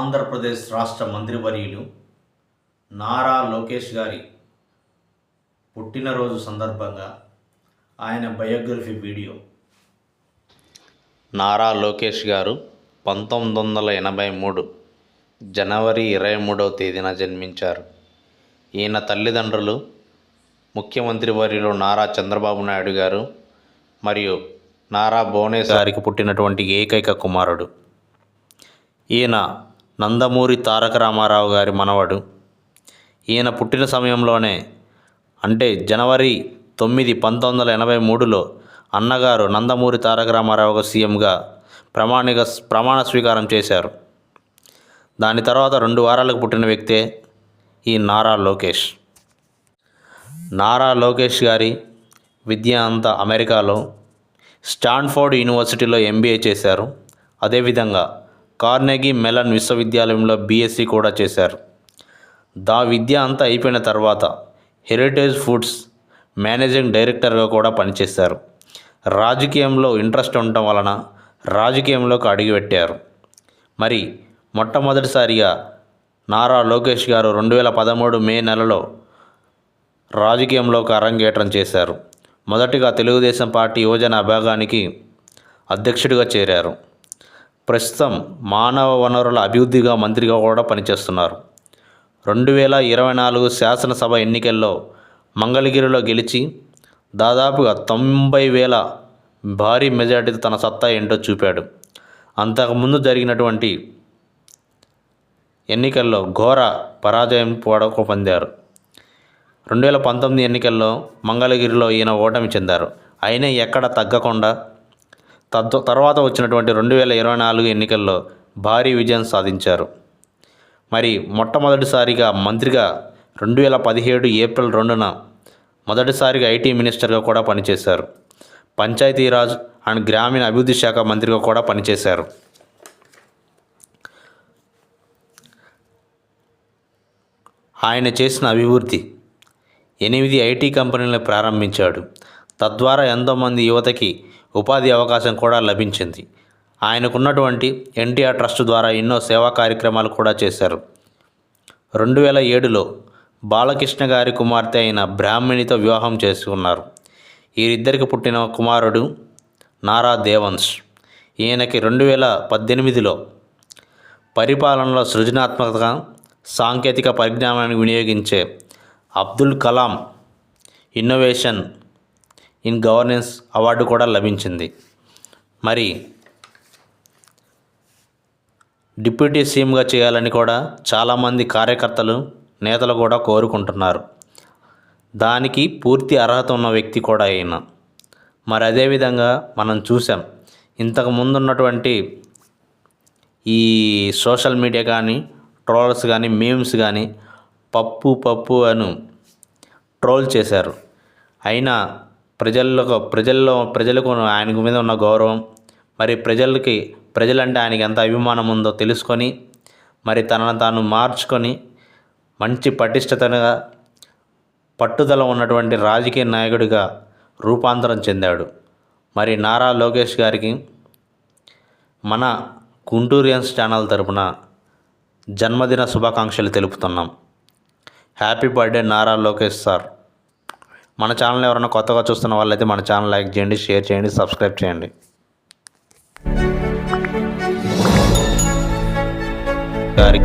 ఆంధ్రప్రదేశ్ రాష్ట్ర మంత్రివర్యులు నారా లోకేష్ గారి పుట్టినరోజు సందర్భంగా ఆయన బయోగ్రఫీ వీడియో. నారా లోకేష్ గారు పంతొమ్మిది వందల ఎనభై మూడు జనవరి ఇరవై మూడవ తేదీన జన్మించారు. ఈయన తల్లిదండ్రులు ముఖ్యమంత్రి వర్యులు నారా చంద్రబాబు నాయుడు గారు మరియు నారా భువనేశ్వర్ గారికి పుట్టినటువంటి ఏకైక కుమారుడు. ఈయన నందమూరి తారక రామారావు గారి మనవడు. ఈయన పుట్టిన సమయంలోనే అంటే జనవరి తొమ్మిది పంతొమ్మిది వందల ఎనభై మూడులో అన్నగారు నందమూరి తారక రామారావు సీఎంగా ప్రమాణిక ప్రమాణ స్వీకారం చేశారు. దాని తర్వాత రెండు వారాలకు పుట్టిన వ్యక్తే ఈ నారా లోకేష్. నారా లోకేష్ గారి విద్య అంతా అమెరికాలో స్టాన్ఫోర్డ్ యూనివర్సిటీలో ఎంబీఏ చేశారు. అదేవిధంగా కార్నెగీ మెలన్ విశ్వవిద్యాలయంలో బీఎస్సీ కూడా చేశారు. దా విద్య అంతా అయిపోయిన తర్వాత హెరిటేజ్ ఫుడ్స్ మేనేజింగ్ డైరెక్టర్గా కూడా పనిచేశారు. రాజకీయంలో ఇంట్రెస్ట్ ఉండటం వలన రాజకీయంలోకి అడుగుపెట్టారు. మరి మొట్టమొదటిసారిగా నారా లోకేష్ గారు రెండు వేల పదమూడు మే నెలలో రాజకీయంలోకి అరంగేట్రం చేశారు. మొదటిగా తెలుగుదేశం పార్టీ యువజన విభాగానికి అధ్యక్షుడిగా చేరారు. ప్రస్తుతం మానవ వనరుల అభివృద్ధిగా మంత్రిగా కూడా పనిచేస్తున్నారు. రెండు వేల ఇరవై నాలుగు శాసనసభ ఎన్నికల్లో మంగళగిరిలో గెలిచి దాదాపుగా తొంభై వేల భారీ మెజార్టీతో తన సత్తా ఏంటో చూపాడు. అంతకుముందు జరిగినటువంటి ఎన్నికల్లో ఘోర పరాజయం పోవడం పొందారు. రెండు వేల పంతొమ్మిది ఎన్నికల్లో మంగళగిరిలో ఈయన ఓటమి చెందారు. అయినా ఎక్కడ తగ్గకుండా తద్ తర్వాత వచ్చినటువంటి రెండు వేల ఇరవై నాలుగు ఎన్నికల్లో భారీ విజయం సాధించారు. మరి మొట్టమొదటిసారిగా మంత్రిగా రెండు వేల పదిహేడు ఏప్రిల్ రెండున మొదటిసారిగా ఐటీ మినిస్టర్గా కూడా పనిచేశారు. పంచాయతీరాజ్ అండ్ గ్రామీణ అభివృద్ధి శాఖ మంత్రిగా కూడా పనిచేశారు. ఆయన చేసిన అభివృద్ధి ఎనిమిది ఐటీ కంపెనీలను ప్రారంభించాడు. తద్వారా ఎంతోమంది యువతకి ఉపాధి అవకాశం కూడా లభించింది. ఆయనకున్నటువంటి ఎన్టీఆర్ ట్రస్ట్ ద్వారా ఎన్నో సేవా కార్యక్రమాలు కూడా చేశారు. రెండు వేల ఏడులో బాలకృష్ణ గారి కుమార్తె అయిన బ్రాహ్మణితో వివాహం చేసుకున్నారు. వీరిద్దరికి పుట్టిన కుమారుడు నారా దేవన్స్. ఈయనకి రెండు వేల పద్దెనిమిదిలో పరిపాలనలో సృజనాత్మకత సాంకేతిక పరిజ్ఞానాన్ని వినియోగించే Abdul Kalam innovation in governance award కూడా లభించింది. మరి డిప్యూటీ సీఎంగా చేయాలని కూడా చాలామంది కార్యకర్తలు నేతలు కూడా కోరుకుంటున్నారు. దానికి పూర్తి అర్హత ఉన్న వ్యక్తి కూడా అయిన మరి అదేవిధంగా మనం చూసాం ఇంతకు ముందు ఉన్నటువంటి ఈ సోషల్ మీడియా కానీ ట్రోల్స్ కానీ మీమ్స్ కానీ పప్పు పప్పు అను ట్రోల్ చేశారు. అయినా ప్రజల్లో ప్రజల్లో ప్రజలకు ఆయన మీద ఉన్న గౌరవం మరి ప్రజలకి ప్రజలంటే ఆయనకి ఎంత అభిమానం ఉందో తెలుసుకొని మరి తనను తాను మార్చుకొని మంచి పటిష్టతగా పట్టుదల ఉన్నటువంటి రాజకీయ నాయకుడిగా రూపాంతరం చెందాడు. మరి నారా లోకేష్ గారికి మన గుంటూరియన్స్ ఛానల్ తరపున జన్మదిన శుభాకాంక్షలు తెలుపుతున్నాం. Happy birthday Nara Lokesh sir. మన ఛానల్ ఎవరైనా కొత్తగా చూస్తున్న వాళ్ళైతే మన ఛానల్ లైక్ చేయండి షేర్ చేయండి సబ్స్క్రైబ్ చేయండి. గారి